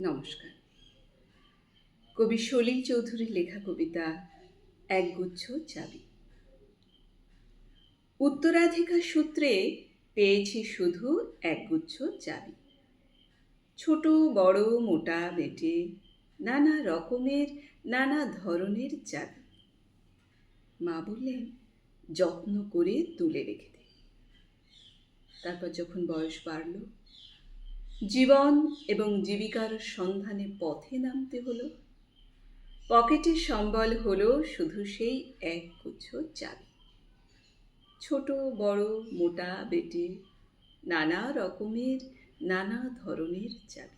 নমস্কার। কবি সলিল চৌধুরীর লেখা কবিতা একগুচ্ছ চাবি। উত্তরাধিকার সূত্রে পেয়েছি শুধু একগুচ্ছ চাবি। ছোট, বড়, মোটা, বেটে, নানা রকমের, নানা ধরনের চাবি। মা বললেন, যত্ন করে তুলে রেখে দে। তারপর যখন বয়স বাড়ল জীবন এবং জীবিকার সন্ধানে পথে নামতে হলো। পকেটে সম্বল হলো শুধু সেই এক গুচ্ছ চাবি। ছোট, বড়, মোটা বেটে নানা রকমের, নানা ধরনের চাবি।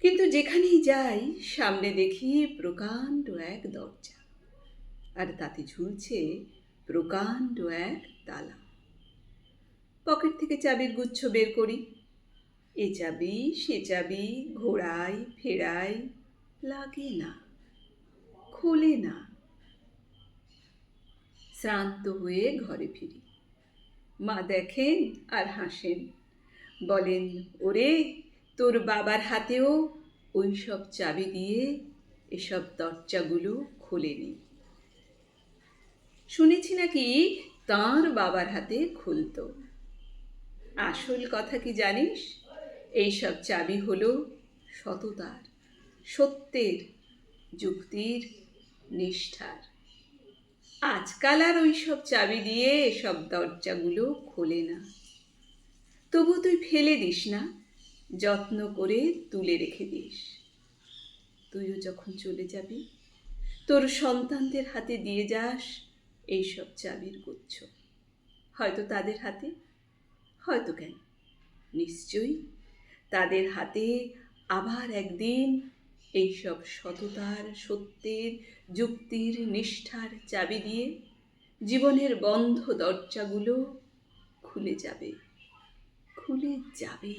কিন্তু যেখানেই যাই, সামনে দেখি প্রকাণ্ড এক দরজা। আর তাতে ঝুলছে প্রকাণ্ড এক তালা। পকেট থেকে চাবির গুচ্ছ বের করি। এ চাবি সে চাবি ঘোড়াই ফেরাই লাগে না, খোলে না। শ্রান্ত হয়ে ঘরে ফিরি। মা দেখেন আর হাসেন। বলেন, ওরে, তোর বাবার হাতেও ওই সব চাবি দিয়ে এসব দরজাগুলো খোলেনি শুনেছি নাকি তাঁর বাবার হাতে খুলতো। আসল কথা কি জানিস? এইসব চাবি হলো সততার, সত্যের, যুক্তির নিষ্ঠার। আজকাল আর ওই সব চাবি দিয়ে এসব দরজাগুলো খোলে না। তবু তুই ফেলে দিস না, যত্ন করে তুলে রেখে দিস। তুইও যখন চলে যাবি, তোর সন্তানদের হাতে দিয়ে যাস এইসব চাবির গুচ্ছ। হয়তো তাদের হাতে, হয়তো কেন? নিশ্চয়ই তাদের হাতে আবার একদিন এইসব সততার, সত্যের, যুক্তির নিষ্ঠার চাবি দিয়ে জীবনের বন্ধ দরজাগুলো খুলে যাবে খুলে যাবে।